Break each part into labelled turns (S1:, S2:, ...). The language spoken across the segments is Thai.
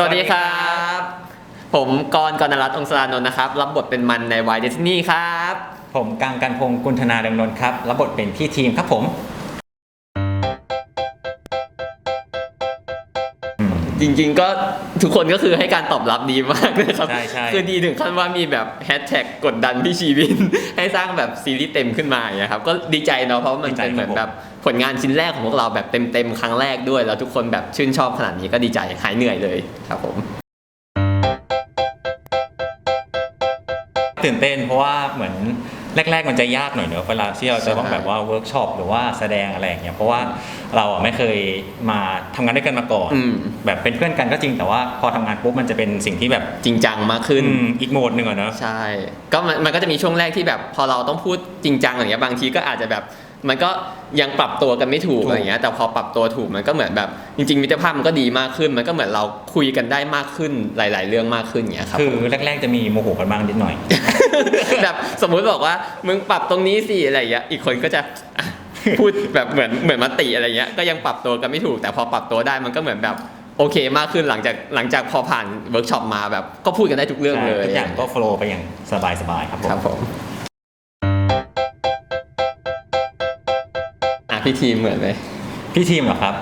S1: สวัสดีครับ ผมกรณ์กรณรัตน์องศรานนท์นะครับ รับบทเป็นมันในวายเดซินี่ครับ
S2: ผมกังกันพงศ์กุลธนาเรืองนนท์ครับ รับบทเป็นพี่ทีมครับผมอืม
S1: จริงๆก็ทุกคนก็คือให้การตอบรับดีมากนะครับ
S2: ใช่ใช่
S1: คือดีถึงขั้นว่ามีแบบแฮชแท็กกดดันพี่ชีวิน ให้สร้างแบบซีรีส์เต็มขึ้นมาอย่างเงี้ยครับ ก็ดีใจเนาะเพราะว่ามันเป็นเหมือนแบบ ผลงานชิ้นแรกของพวกเราแบบเต็มๆครั้งแรกด้วย แล้วทุกคนแบบชื่นชอบขนาดนี้ก็ดีใจหายเหนื่อยเลยครับผม
S2: ตื่นเต้นเพราะว่าเหมือนแรก ๆ มันจะยากหน่อยเนอะเวลาที่เราจะต้องแบบว่าเวิร์กช็อปหรือว่าแสดงอะไรอย่างเงี้ยเพราะว่าเราอะไม่เคยมาทำงานด้วยกันมาก่อน
S1: อืม
S2: แบบเป็นเพื่อนกันก็จริงแต่ว่าพอทำงานปุ๊บมันจะเป็นสิ่งที่แบบ
S1: จริงจังมากขึ้น
S2: อืมอีกโหมดหนึ่งอะเนอะ
S1: ใช่ก็มันมันก็จะมีช่วงแรกที่แบบพอเราต้องพูดจริงจังอย่างเงี้ยบางทีก็อาจจะแบบ มันก็ยังปรับตัวกันไม่ถูก
S2: ถูก
S1: อะไรเงี้ยแต่พอปรับตัวถูกมันก็เหมือนแบบ จริงๆมิตรภาพมันก็ดีมากขึ้น มันก็เหมือนเราคุยกันได้มากขึ้นหลาย ๆ เรื่องมากขึ้นอย่างเงี้ยครับ
S2: คือแรกๆจะมีโมโหกันบ้างนิดหน่อย
S1: แบบสมมุติบอกว่ามึงปรับตรงนี้สิอะไรเงี้ยอีกคนก็จะอะพูดแบบเหมือนเหมือนมาติอะไรเงี้ยก็ยังปรับตัวกันไม่ถูก แต่พอปรับตัวได้มันก็เหมือนแบบโอเคมากขึ้นหลังจากหลังจากพอผ่านเวิร์กช็อปมาแบบก็พูดกันได้ทุกเรื่องเลย
S2: ทุกอย่างก็โฟลว์ไปอย่างสบายๆครับผม
S1: พี่ทีมเหมือนไหม
S2: พี่ทีมเหรอครับ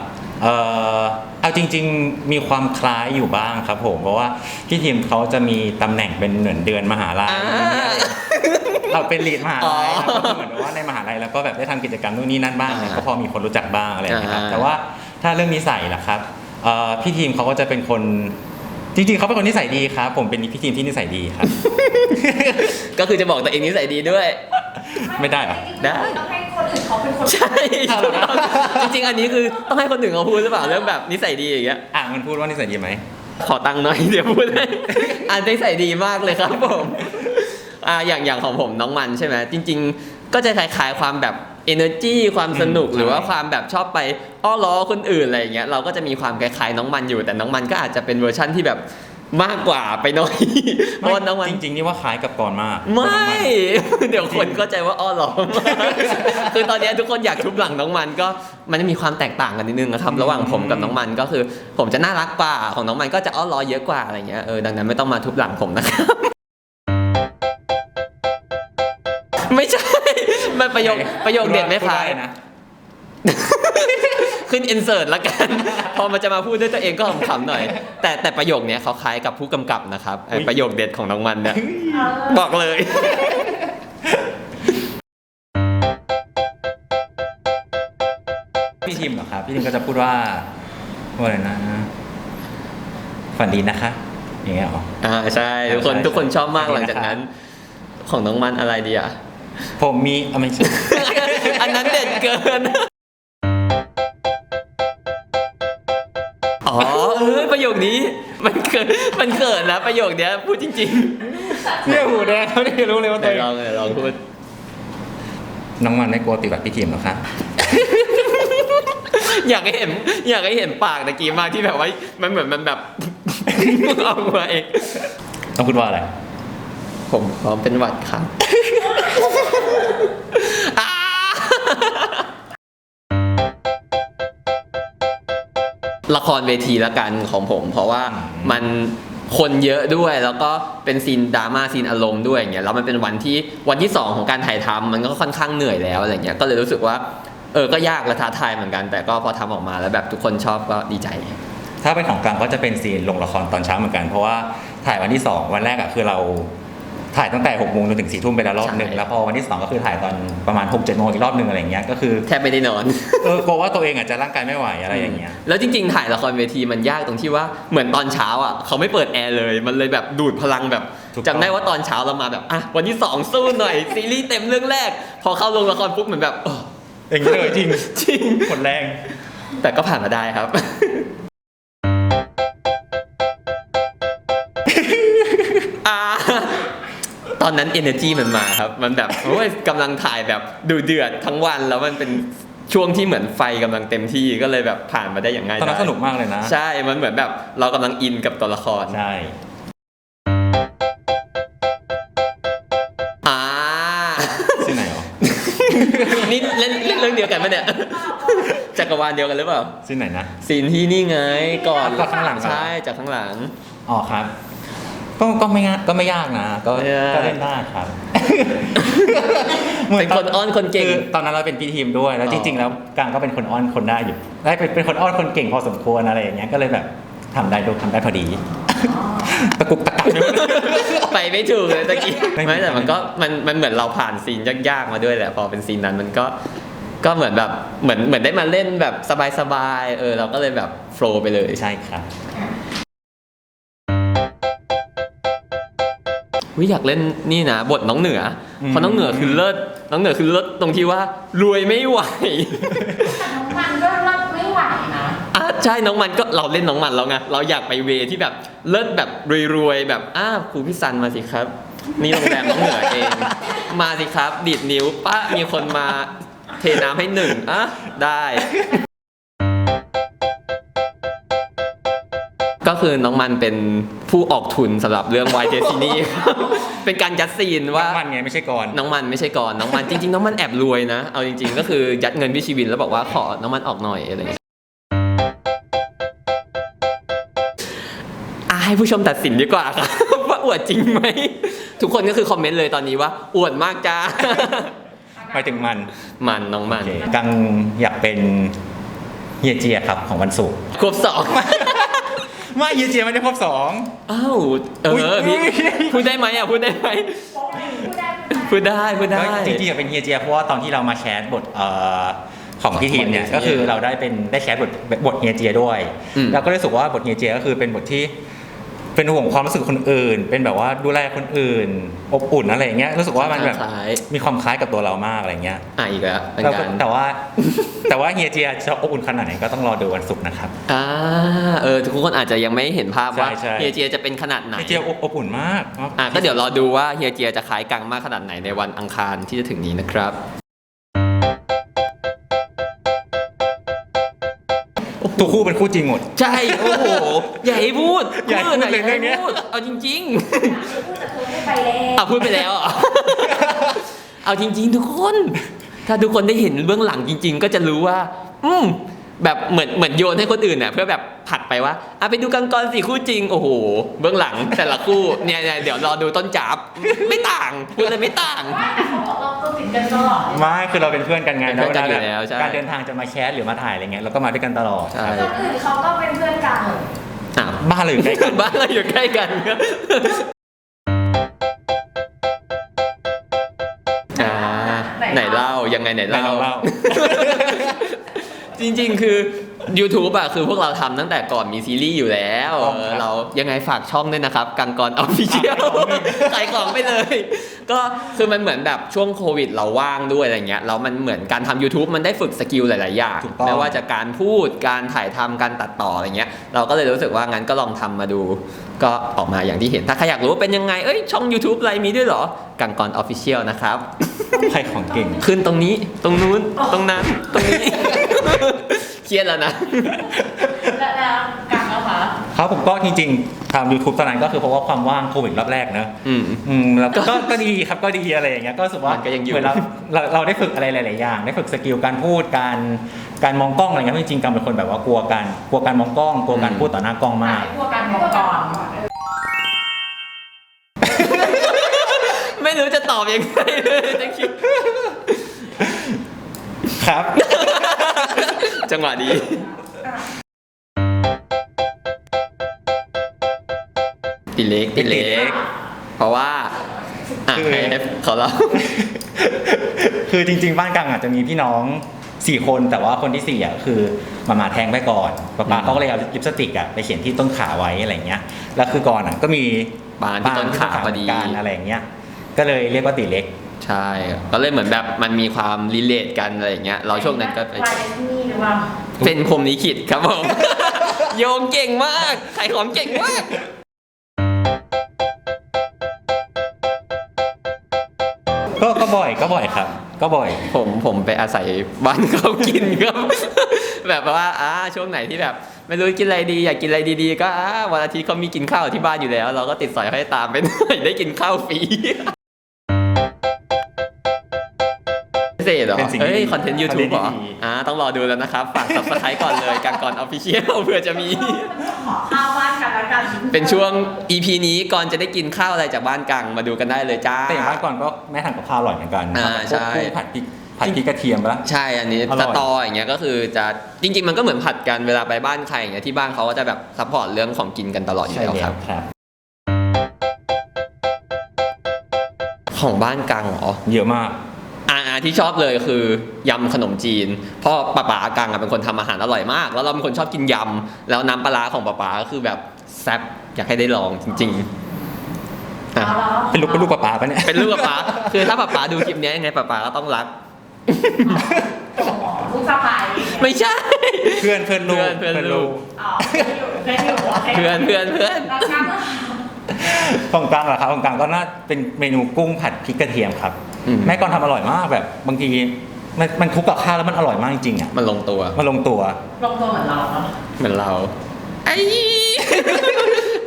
S2: เอ่อเอาจริง ๆ มีความคล้ายอยู่บ้างครับผม เพราะว่าพี่ทีมเขาจะมีตำแหน่งเป็นเหมือนเดือนมหาลัย
S1: อ่า
S2: เราเป็นลีดมหาลัย
S1: อ๋อ
S2: เราก็เหมือนว่าในมหาลัยแล้วก็แบบได้ทำกิจกรรมนู่นนี่นั่นบ้างเนี่ย
S1: อ่า
S2: ก็พอมีคนรู้จักบ้างอะไรอย่างเงี้ยครับ
S1: อ่า
S2: แต่ว่าถ้าเรื่องนิสัยล่ะครับเอ่อพี่ทีมเขาก็จะเป็นคนจริงๆเขาเป็นคนนิสัยดีครับ ผมเป็นพี่ทีมที่นิสัยดีครับ
S1: ก็คือจะบอกตัวเองนิสัยดีด้วย
S2: ไม่ได้เหรอ
S1: ได้
S3: ต้องให้คนอื่น เขาเป็นคน
S1: ใช่ถูกต้องจริงๆ อันนี้คือต้องให้คนอื่นเขาพูดหรือเปล่าเรื่องแบบนิสัยดีอย่างเงี้ย
S2: อะมันพูดว่านิสัยดีไหม
S1: ขอตังค์หน่อยเดี๋ยวพูดให้อ่านนิสัยดีมากเลยครับผมอ่าอย่างอย่างของผมน้องมันใช่ไหมจริง ๆ ก็จะคล้ายๆความแบบ energy ความสนุก
S2: อืม
S1: หรือว่า
S2: ใช่
S1: ความแบบชอบไปอ้อล้อคนอื่นอะไรอย่างเงี้ยเราก็จะมีความคล้ายๆน้องมันอยู่ แต่น้องมันก็อาจจะเป็นเวอร์ชั่นที่แบบ มากกว่าไปหน่อยเพราะว่าน้องมัน
S2: จริงๆนี่ว่าคล้ายกับกรมาก
S1: ไม่
S2: น้องน
S1: เดี๋ยวคนเข้าใจว่าอ้อหลอมคือตอนนี้ทุกคนอยากทุบหลังน้องมันก็มันจะมีความแตกต่างกันนิดนึงนะครับระหว่างผมกับน้องมันก็คือ ผมจะน่ารักกว่าของน้องมันก็จะอ้อล้อเยอะกว่าอะไรเงี้ยเออดังนั้นไม่ต้องมาทุบหลังผมนะครับไม่ใช่มันประโยคประโยคเด็ดไม่คล้าย
S2: พูด้นะ
S1: ขึ้นอินเสิร์ตละกัน พอมันจะมาพูดด้วยตัวเองก็ขำๆหน่อย แต่แต่ประโยคเนี้ยเขาคล้ายกับผู้กำกับนะครับไอ้ประโยคเด็ดของน้องมันเนี่ยบอกเลย
S2: พี่ทีมเหรอครับ พี่ทีมก็จะพูดว่าว่าอะไรนะ ฝันดีนะคะ อย่างเงี้ยเหรอ
S1: อ่าใช่ทุกคน
S2: ใช่
S1: ทุกคนชอบมาก
S2: ใช่
S1: หลังจากนั้น ของน้องมันอะไรดีอะ
S2: ผมมีเอาไม่ใช่
S1: อันนั้นเด็ดเกิน คนี้ มันเกิดมันเกิดนะประโยคเนี้ยพูดจริง
S2: เนี่ยหูแดงเขาได้รู้เลยว่า
S1: ๆ
S2: ตัว
S1: เดี๋ยว
S2: เอง
S1: ลองเลยลองพูด
S2: น้องมันไม่กลัวตีแบบพี่ทีมหรอคะ
S1: อยากให้เห็น อยากให้เห็นปากตะกี้มากที่แบบว่ามันเหมือนมันแบบ เอามาเอง
S2: ต้องพูดว่าอะไร
S1: ผมพร้อมเป็นหวัดครับ ละครเวทีละกันของผม เพราะว่ามันคนเยอะด้วยแล้วก็เป็นซีนดราม่าซีนอารมณ์ด้วยอย่างเงี้ยแล้วมันเป็นวันที่วันที่สองของการถ่ายทำมันก็ค่อนข้างเหนื่อยแล้วอะไรเงี้ยก็เลยรู้สึกว่าเออก็ยากและท้าทายเหมือนกัน แต่ก็พอทำออกมาแล้วแบบทุกคนชอบก็ดีใจ
S2: ถ้าเป็นของกลางก็จะเป็นซีนลงละครตอนเช้าเหมือนกัน เพราะว่าถ่ายวันที่สองวันแรกอะคือเรา ถ่ายตั้งแต่หกโมงจนถึงสี่ทุ่มไปแล้วรอบหนึ่ง
S1: ใช่
S2: แล้วพอวันที่สองก็คือถ่ายตอนประมาณหกเจ็ดโมงอีกรอบหนึ่งอะไรอย่างเงี้ยก็คือ
S1: แทบไม่ได้นอน
S2: เออกลัวว่าตัวเองอาจจะร่างกายไม่ไหวอะไรอย่างเงี้ย
S1: แล้วจริงๆถ่ายละครเวทีมันยากตรงที่ว่าเหมือนตอนเช้าอะเขาไม่เปิดแอร์เลยมันเลยแบบดูดพลังแบบ
S2: ถูกต้อง
S1: จำได้ว่าตอนเช้าเรามาแบบอะวันที่สองสู้หน่อยซีรีส์เต็มเรื่องแรก พอเข้าลงละครปุ๊บเหมือนแบบเออ
S2: อย่างนี้เลยจริง
S1: จริง
S2: หมดแรง
S1: แต่ก็ผ่านมาได้ครับ อนนั้น energy มันมาครับ มันแบบโอ้ยกำลังถ่ายแบบดูเดือดทั้งวันแล้วมันเป็นช่วงที่เหมือนไฟกำลังเต็มที่ก็เลยแบบผ่านมาได้อย่างง่าย
S2: ตอนนั้น
S1: ดาย
S2: สนุกมากเลยนะ
S1: ใช่ มันเหมือนแบบเรากำลังอินกับตัวละคร
S2: ใช่
S1: อ่า
S2: ที่ไหนเหรอ
S1: นี่เล่นเล่นเรื่องเดียวกันปะเนี่ย จักรวาลเดียวกันหรือเปล่า
S2: ซีนไหนนะ
S1: ซีนที่นี่ไงก่อน
S2: ก็ข้างหลังเหรอ
S1: ใช่จากข้างหลัง
S2: อ๋อครับ ก็ก็ไม่ง่ายก็ไม่ยากนะ ก็
S1: ไม่ยาก
S2: ก็เล่นได้ครับ
S1: เป็นคนอ้อนคนเก่ง
S2: คือตอนนั้นเราเป็นพี่ทีมด้วยแล้ว
S1: อ๋อ
S2: จริง ๆ แล้วกลางก็เป็นคนอ้อนคนได้อยู่ได้เป็นเป็นคนอ้อนคนเก่งพอสมควรอะไรอย่างเงี้ยก็เลยแบบทำได้ดูทำได้พอดีตะกุกตะกัก
S1: ไปไม่ถูกเลยตะกี้
S2: ไม่
S1: ไม่แต่มันก็มันมันเหมือนเราผ่านซีนยากๆมาด้วยแหละพอเป็นซีนนั้นมันก็ก็เหมือนแบบเหมือนเหมือนได้มาเล่นแบบสบายๆเออเราก็เลยแบบโฟล์ไปเลย
S2: ใช่ครับ
S1: วิอยากเล่นนี่นะบทน้องเหนืออ
S2: ม
S1: เพราะน้องเหนือคือเลิศน้องเหนือคือเลิศตรงที่ว่ารวยไม่ไหว
S3: แต่น้ำมันก็เลิศไม่ไหวนะ
S1: อะใช่น้องมันก็เราเล่นน้องมันแล้วไงเราอยากไปเวที่แบบเลิศแบบรวยๆแบบอ้าวครูพี่ซันมาสิครับ นี่โรงแรมน้องเหนือเอง มาสิครับ ดีดนิ้วป้ามีคนมาเทน้ำให้หนึ่งอะได้ก็ คือน้องมันเป็นผู้ออกทุนสำหรับเรื่อง Why Destiny เป็นการยัดซีนว่า
S2: น้ำมันไงไม่ใช่ก่อน
S1: น้องมันไม่ใช่ก่อนน้องมันจริง ๆ น้องมันแอบรวยนะ เอาจริง ๆ ก็คือยัดเงินพี่ชีวินแล้วบอกว่าขอน้องมันออกหน่อยอะไรอย่างเงี้ยอะให้ผู้ชมตัดสินดีกว่าครับว่าอวดจริงไหม ทุกคนก็คือคอมเมนต์เลยตอนนี้ว่าอวดมากจ้า
S2: ไปถึงมัน
S1: มันน้องมัน
S2: โอเคกังอยากเป็นเฮียเจียครับของวันศุกร์
S1: ครบสอง
S2: ไม่เฮียเจียไม่ได้ครบสอง
S1: อ้าวเอ
S2: อุ๊ย
S1: อพี่พูดได้ไหมอะพูดได้ไหม
S3: โป๊ะเลยพูดได้
S1: พูดได้พูดได้
S2: ก็จริงๆอะเป็นเฮียเจียเพราะว่าตอนที่เรามาแคสบทเอ่อของพี่ทีมเนี่ย
S1: ของเฮียเจีย
S2: ก็คือเราได้เป็นได้แคสบทบทเฮียเจียด้วย
S1: อืม
S2: เราก็รู้สึกว่าบทเฮียเจียก็คือเป็นบทที่ เป็นห่วงความรู้สึกคนอื่น เป็นแบบว่าดูแลคนอื่น อบอุ่นอะไรอย่างเงี้ยรู้สึกว่ามันแบบ
S1: คล้าย
S2: มีความคล้ายกับตัวเรามากอะไรเงี้ย
S1: อะอีกแล้วเป็น
S2: เราก็
S1: การ
S2: แต่ว่า แต่ว่าเฮียเจียจะอบอุ่นขนาดไหนก็ต้องรอดูวันศุกร์นะครับ
S1: อ่าเออทุกคนอาจจะยังไม่เห็นภาพว่า
S2: ใช่ใช่
S1: เฮียเจียจะเป็นขนาดไหน
S2: เฮียเจียอบอบอุ่นมาก
S1: อะก็เดี๋ยวรอดูว่าเฮียเจียจะคล้ายกังมากขนาดไหนในวันอังคารที่จะถึงนี้นะครับ
S2: ทุกคู่เป็นคู่จริงหมด
S1: ใช่ โอ้โห อย่าให้พูด
S2: อย่าให้พูด
S1: นะ
S2: เลยเรื่องเนี้ย
S1: พูดเอาจริง
S3: พูดแต่เธอไม่ไปแล้ว
S1: ๆอะพูดไปแล้วเหรอ เอาจริง ๆ ทุกคน ถ้าทุกคนได้เห็นเบื้องหลังจริง ๆ ก็จะรู้ว่า อืม แบบเหมือนเหมือนโยนให้คนอื่นเนี่ยเพื่อแบบผลัดไปว่าอะไปดูกันก่อนสิคู่จริงโอ้โหเบื้องหลังแต่ละคู่เนี่ยเนี่ยเดี๋ยวรอดูต้นจับไม่ต่างพูดเลยไม่ต่าง
S3: ว่าแต่เขาบอกเราตัวติดกันตลอดเลย
S2: ไม่คือเราเป็นเพื่อนกันไง
S1: เป็นเพื่อนกัน
S2: แล้
S1: อยู่แล้วใช่
S2: การเดินทางจะมาแคสหรือมาถ่ายอะไรเงี้ยเราก็มาด้วยกันตลอด
S1: ใช่
S3: คนอื่นเขาก็เป็นเพื่อนกัน
S1: อะ
S2: บ้านเราอยู่ใกล้กัน
S1: บ้านเราอยู่ใกล้กันครับอ่าไหนเล่ายังไงไหน
S2: ไหน
S1: เล่า
S2: เราเล่า
S1: จริงๆ คือ YouTube อะคือพวกเราทำตั้งแต่ก่อนมีซีรีส์อยู่แล้ว
S2: ครับ
S1: เออเรายังไงฝากช่องด้วยนะครับ กังกรออฟฟิเชียลขายของไปเลย ก็คือมันเหมือนแบบช่วงโควิดเราว่างด้วยอะไรเงี้ยแล้วมันเหมือนการทำ YouTube มันได้ฝึกสกิลหลาย ๆ อย่าง
S2: ถูกต้อง
S1: ไม่ว่าจะการพูดการถ่ายทำการตัดต่ออะไรเงี้ย เราก็เลยรู้สึกว่างั้นก็ลองทำมาดู ก็ออกมาอย่างที่เห็นถ้าใครอยากรู้ว่าเป็นยังไงเอ้ยช่อง YouTube อะไรมีด้วยเหรอกังกรออฟฟิเชียลนะครับ
S2: ใครของเก่ง
S1: ขึ้นตรงนี้ตรงนู้นตรงนั้นตรงนี้ เครียดแล้วนะ
S3: และแล้วกันนะคะ
S2: ครับผมก็จริงๆทำ YouTube ตอนนั้นก็คือเพราะว่าความว่างโควิดรอบแรกเนอะ
S1: อืม
S2: อืมแล้วก็ก็ดีครับก็ดีอะไรอย่างเงี้ยก็รู้สึกว่า
S1: มันก็ยังอยู่
S2: เหมือนเราเราเราได้ฝึกอะไรหลาย ๆ อย่าง ได้ฝึกสกิลการพูดการการมองกล้องอะไรเงี้ยเพราะจริงๆกังเป็นคนแบบว่ากลัวการกลัวการมองกล้องกลัวการพูดต่อหน้ากล้องมาก
S3: พวกกันบอกก่อน
S1: ไม่รู้จะตอบยังไงเลยจะคิด
S2: ครับ
S1: จังหวะดีติเล็กติเล็ก เพราะว่าอะ
S2: คือ
S1: ให้เขาเล่า
S2: คือจริง ๆ บ้านกังอาจจะมีพี่น้องสี่คนแต่ว่าคนที่สี่อะคือมามาแทงไปก่อนป๊าป๊า
S1: อืม
S2: เขาก็เลยเอาลิปสติกอะไปเขียนที่ต้นขาไว้อะไรเงี้ยแล้วคือก่อนอะก็มี
S1: บานที่ต้นขาพอดี
S2: เหมืนกันอะไรเงี้ยก็เลยเรียกว่าตีเล็ก
S1: ใช่ก็เลยเหมือนแบบมันมีความรีเลทกันอะไรอย่างเงี้ยเราช่วงนั้นก็ไป
S3: วายที่นี่หรือเปล่า
S1: เป็นพรหมลิขิตครับผม โยงเก่งมากขายของเก่งมาก
S2: ก็ก็บ่อยก็บ่อยครับ ก็บ่อย
S1: ผมผมไปอาศัยบ้านเขากินครับ แบบว่าอ่าช่วงไหนที่แบบ ไม่รู้กินอะไรดี อยากกินอะไรดีๆ ก็อ่าวันอาทิตย์เขามีกินข้าวที่บ้านอยู่แล้ว เราก็ติดสอยให้ตามไปหน่อยได้กินข้าวฟรี พิเศษเหรอ
S2: เป็นสิ่งที่
S1: เอ้ย
S2: ดี
S1: คอนเทนต์ยูทูบ
S2: content
S1: เหรอ
S2: ที่ดี
S1: อ่า ต้องรอดูแล้วนะครับ ฝาก subscribe ก่อนเลยกันก่อนออฟฟิเชียลเพื่อจะมี
S3: ขอข้าวบ้านกันแล้วกัน
S1: เป็นช่วง EP นี้ก่อนจะได้กินข้าวอะไรจากบ้านกังมาดูกันได้เลยจ้า
S2: แต่อย่างบ้านก่อนก็แม่ทำกับข้าวอร่อยเหมือนกัน
S1: อ่าใช่
S2: พวกกุ้งผัดพริกผัดพริกกระเทียมปะ
S1: ใช่ อันนี้
S2: อร่
S1: ส
S2: อย
S1: ตออย่างเงี้ยก็คือจะจริง ๆ มันก็เหมือนผัดกันเวลาไปบ้านใครอย่างเงี้ยที่บ้านเขาก็จะแบบซัพพอร์ตเรื่องของกินกันตลอดอยู่
S2: ใช่
S1: แล้ว
S2: แล้
S1: ครับ
S2: วครับ
S1: ของบ้านกังเหรอ
S2: เยอะมาก
S1: อาอาที่ชอบเลยคือยำขนมจีน เพราะป้าป๋าอากังอะเป็นคนทำอาหารอร่อยมาก แล้วเราเป็นคนชอบกินยำแล้วน้ำปลาร้าของป้าป๋าก็คือแบบแซ่บอยากให้ได้ลองจริงๆอะ
S3: เอาแล้ว
S2: เป็นลูกเป็นลูกปลาปลาปะเนี่ย
S1: เป็นลูกป้าป๋าคือถ้าป้าป๋าดูคลิปเนี้ยยังไงป้าป๋าก็ต้องรัก
S3: โอ้โหลูกสะพ้าย
S1: ไม่ใช่
S2: เพื่อนเพื่อนลูก
S1: เพื่อนเพื่อนลูก
S3: อ๋อเพื่อนอยู่เพื่อนอยู่โค
S1: เพื่อนเพื่อนเพื่อน
S3: แล้วกัน
S2: ของกลางเหรอครับของกลางก็น่าเป็นเมนูกุ้งผัดพริกกระเทียมครับ
S1: อืม
S2: แม่ก่อนทำอร่อยมากแบบ บางทีมันมันคลุกกับข้าวแล้วมันอร่อยมากจริงๆอะ
S1: มันลงตัว
S2: มันลงตัว
S3: ลงตัวเหมือนเราเนาะ
S1: เหมือนเราไอ้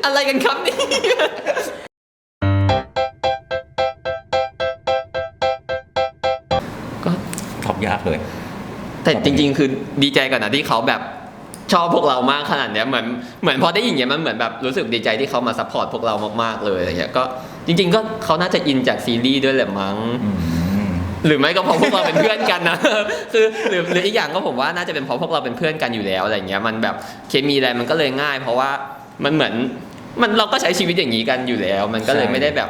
S1: อะไรกันครับนี่ก็
S2: ตอบยากเลย
S1: แต่จริง ๆ คือดีใจก่อนนะที่เขาแบบชอบพวกเรามากขนาดเนี้ยเหมือนเหมือนพอได้ยินอย่างเงี้ยมันเหมือนแบบรู้สึกดีใจที่เขามาซัพพอร์ตพวกเรามากๆเลยอะไรเงี้ยก็ จริง ๆ ก็เขาน่าจะอินจากซีรีส์ด้วยแหละมั้ง
S2: อืม
S1: หรือไม่ก็เพราะพวกเราเป็นเพื่อนกันนะ คือหรือหรืออีกอย่างก็ผมว่าน่าจะเป็นเพราะพวกเราเป็นเพื่อนกันอยู่แล้วอะไรเงี้ย มันแบบเคมีอะไรมันก็เลยง่าย เพราะว่ามันเหมือนมันเราก็ใช้ชีวิตอย่างนี้กันอยู่แล้ว มันก็เลยไม่ได้แบบ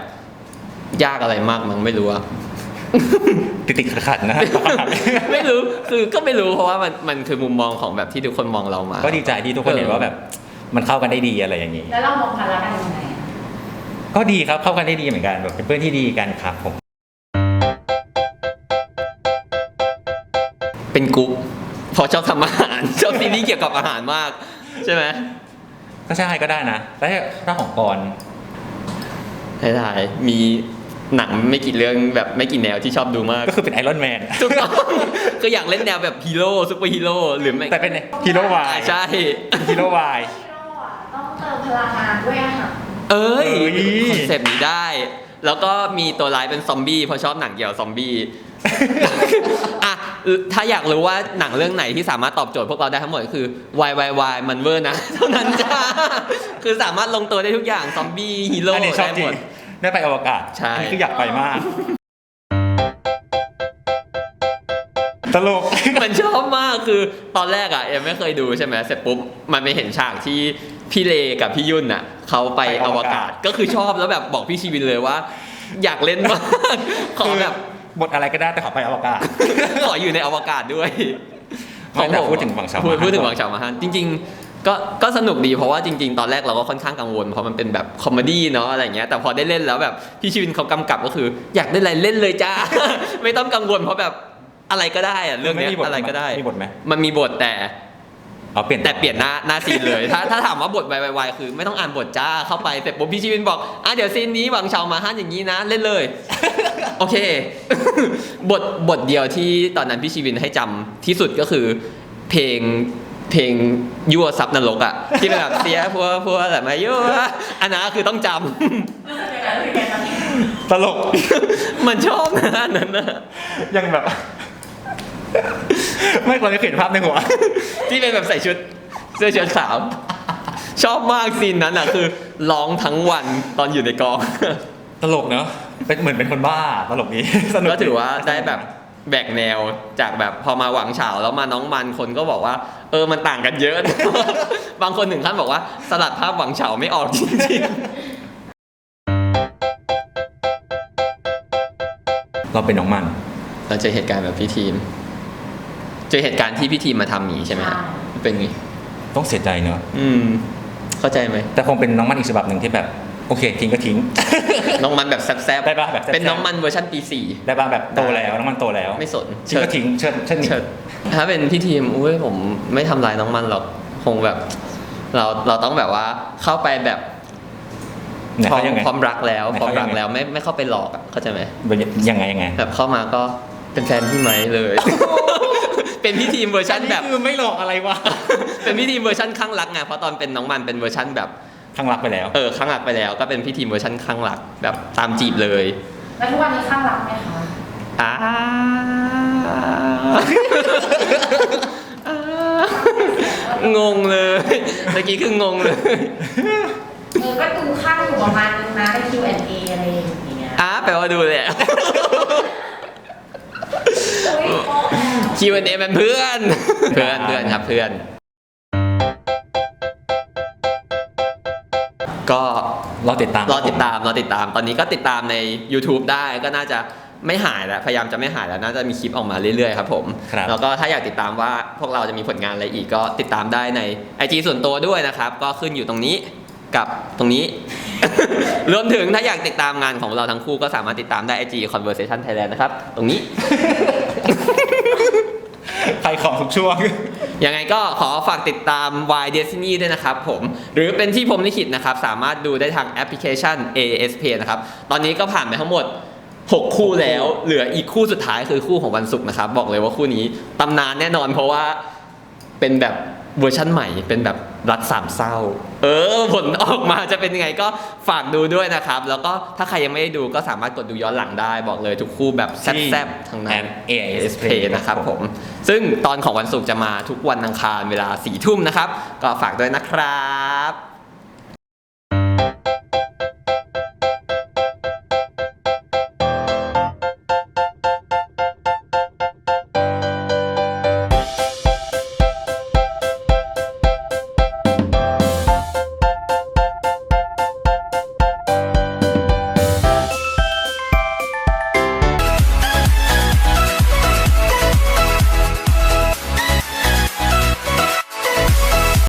S1: ยากอะไรมากมั้งไม่รู้อะ
S2: ติดติดขัดขัดๆนะ
S1: ไม่รู้คือก็ไม่รู้เพราะว่ามันมันคือมุมมองของแบบที่ทุกคนมองเรามา
S2: ก็ดีใจที่ทุกคนเห็นว่าแบบมันเข้ากันได้ดีอะไรอย่างนี้
S3: แล้วเรามองภาระกันยังไงอะ
S2: ก็ดีครับเข้ากันได้ดีเหมือนกันแบบเป็นเพื่อนที่ดีกันครับผม
S1: เป็นกรุ๊ปเพราะชอบทำอาหาร ชอบซีรีส์เกี่ยวกับอาหารมาก ใช่ไหม
S2: ก็ใช่ก็ได้นะแต่ถ้าของกร
S1: ให้ถ่ายมีหนังไม่กี่เรื่องแบบไม่กี่แนวที่ชอบดูมาก
S2: ก็คือเป็นไอรอนแมน
S1: ถูกต้องก็อยากเล่นแนวแบบฮีโร่ซูเปอร์ฮีโร่หรือไม่
S2: แต่เป็นฮีโร่วาย
S1: อ่าใช่
S2: ฮีโร่วาย
S3: ฮีโร่อะต้องเติมพลังงานด้วยอาหาร
S1: เอ้ย
S2: เอ้ย
S1: คอนเซปต์นี้ได้ แล้วก็มีตัวร้ายเป็นซอมบี้เพราะชอบหนังเกี่ยวกับซอมบี้ อะถ้าอยากรู้ว่าหนังเรื่องไหนที่สามารถตอบโจทย์พวกเราได้ทั้งหมดก็คือ Y Y Y มันเวอร์นะ เท่านั้นจ้า คือสามารถลงตัวได้ทุกอย่างซอมบี้ฮีโร่
S2: อันนี้ชอบ
S1: ได้
S2: จริ
S1: หม
S2: ง
S1: ด
S2: ได้ไปอวกาศ
S1: ใช่
S2: อันนี้คืออยากไปมาก ตลก
S1: มันชอบมากคือตอนแรกอะเอ็มไม่เคยดูใช่ไหมเสร็จปุ๊บมันไปเห็นฉากที่ พี่เลกับพี่ยุ่นอะเขาไป
S2: ไป
S1: อ
S2: อ
S1: ว
S2: ว
S1: กากาศ
S2: ศ
S1: ก็คือชอบแล้วแบบบอกพี่ชีวินเลยว่า อยากเล่นมาก ขอแบบ
S2: บทอะไรก็ได้แต่ขอไปอวกาศ
S1: ขออยู่ในอวกาศด้วย
S2: ไม่แต่พูดถึงหวังเฉา
S1: พูด
S2: มาฮั่น
S1: พูดถึงหวังเฉามาฮันจริง ๆ ก็ก็สนุกดีเพราะว่าจริง ๆ ตอนแรกเราก็ค่อนข้างกังวลเพราะมันเป็นแบบคอมเมดี้เนาะอะไรเงี้ยแต่พอได้เล่นแล้วแบบพี่ชีวินเขากำกับก็คือ อยากได้อะไรเล่นเลยจ้า ไม่ต้องกังวลเพราะแบบอะไรก็ได้อะเรื่องเนี้ย
S2: ไม่มีบท
S1: อะไรก็ได้
S2: มีบทไหม
S1: มันมีบทแต่
S2: เอาเปลี่ยน
S1: แต่เปลี่ยนหน้าหน้าซีนเลย ถ้าถ้าถามว่าบทวายวายคือไม่ต้องอ่านบทจ้าเข้าไปเสร็จปุ๊บพี่ชีวินบอกอะเดี๋ยวซีนนี้หวังเฉามาฮั่นอย่างนี้นะเล่นเลย โอเค บทบทเดียวที่ตอนนั้นพี่ชีวินให้จำที่สุดก็คือ เพลงเพลงยั่วซับนรกอะที่เป็นแบบเสียพัวพัวแต่มายั่วอันนั้นคือต้องจำ
S3: รู้สึกยังไงรู้สึกยังไงตอนนี้
S2: ตลก
S1: มันชอบนะอันนั้นนะ
S2: ยังแบบ ไม่เราจะเห็นภาพในหัว
S1: ที่เป็นแบบใส่ชุดเสื้อเชิ้ตขาวชอบมากซีนนั้นอะคือร้องทั้งวันตอนอยู่ในกอง
S2: ตลกเนอะเป็นเหมือนเป็นคนบ้าตลกนี้สนุก
S1: ก็ถือว่าได้แบบแบกแนวจากแบบพอมาหวังเฉาแล้วมาน้องมันคนก็บอกว่า เออมันต่างกันเยอะ บางคนถึงขั้นบอกว่าสลัดภาพหวังเฉาไม่ออกจริง
S2: เราเป็นน้องมัน
S1: ๆเราเจอเหตุการณ์แบบพี่ทีม เจอเหตุการณ์ที่พี่ทีมมาทำหมีใช่ไหมฮะเป็นไง
S2: ต้องเสียใจเนอะ
S1: อืม เข้าใจไหม
S2: แต่คงเป็นน้องมันอีกฉบับหนึ่งที่แบบ โอเค ทิ้งก็ทิ้ง
S1: น้องมันแบบแซบ
S2: ได้ปะแบบแซ่บๆ
S1: เป็นน้องมันเวอร์ชันปีสี่
S2: ได้บ้างแบบโตแล้วน้องมันโตแล้ว
S1: ไม่สน
S2: ทิ้งก็ทิ้งเชิดเชิดหนี
S1: เฉิดถ้าเป็นพี่ทีมอุ้ยผมไม่ทำลายน้องมันหรอกคงแบบ เราเราต้องแบบว่าเข้าไปแบบ
S2: ไหน
S1: พร้อ
S2: เขา
S1: ม
S2: ยังไง
S1: พร้อมรักแล้ว
S2: ไหน
S1: พร้อม
S2: เขายั
S1: รั
S2: ง
S1: ก
S2: ไง
S1: แล้วไม่ไม่เข้าไปหลอกอะเข้าใจไหม
S2: ยังไงยังไง
S1: แบบเข้ามาก็เป็นแฟนพี่ไหมเลย เป็นพี่ทีมเวอร์ชันแบบ
S2: คือไม่หลอกอะไรวะ
S1: เป็นพี่ทีมเวอร์ชันข้างรักไงเพราะตอนเป็นน้องมันเป็นเวอร์ชันแบบ
S2: ข้างรักไปแล้ว
S1: เออข้างรักไปแล้วก็เป็นพี่ทีมเวอร์ชันข้างรักแบบตามจีบเลย
S3: แล้วทุกวันนี้ข้างรักไหมคะ
S1: อ้าอ่างงเลยเมื่อกี้คืองงเลย
S3: เออก็ดูข้างอยู่ประมาณนึงนะใน Q&A อะไรอย่างเงี้ย
S1: อ่าแปลว่าดูเลย Q&A เป็นเพื่อน เพื่อนเพื่อนครับเพื่อน ก็
S2: เราติดตาม
S1: รอติดตามรอติดตาม ตอนนี้ก็ติดตามใน YouTube ได้ก็น่าจะไม่หายแล้วพยายามจะไม่หายแล้วน่าจะมีคลิปออกมาเรื่อยๆครับผม
S2: ครับ
S1: แล้วก็ถ้าอยากติดตามว่าพวกเราจะมีผลงานอะไรอีกก็ติดตามได้ใน IG ส่วนตัวด้วยนะครับ ก็ขึ้นอยู่ตรงนี้กับตรงนี้ รวมถึงถ้าอยากติดตามงานของเราทั้งคู่ก็สามารถติดตามได้ IG Conversation Thailand นะครับ ตรงนี้
S2: ใครของทุกช่วง
S1: ยังไงก็ขอฝากติดตาม Y Destiny ด้วยนะครับผม หรือเป็นที่ผมลิขิตนะครับ สามารถดูได้ทางแอปพลิเคชัน ASP นะครับ ตอนนี้ก็ผ่านไปทั้งหมด 6 คู่แล้ว เหลืออีกคู่สุดท้ายคือคู่ของวันศุกร์นะครับ บอกเลยว่าคู่นี้ตำนานแน่นอนเพราะว่าเป็นแบบเวอร์ชั่นใหม่เป็นแบบ รักสามเศร้า เออ ผลออกมาจะเป็นยังไงก็ฝากดูด้วยนะครับ แล้วก็ถ้าใครยังไม่ได้ดูก็สามารถกดดูย้อนหลังได้บอกเลยทุกคู่แบบแซ่บๆทั้งนั้น
S2: แอป AIS
S1: Play นะครับผม ซึ่งตอนของวันศุกร์จะมาทุกวันอังคารเวลาสี่ทุ่มนะครับ ก็ฝากด้วยนะครับ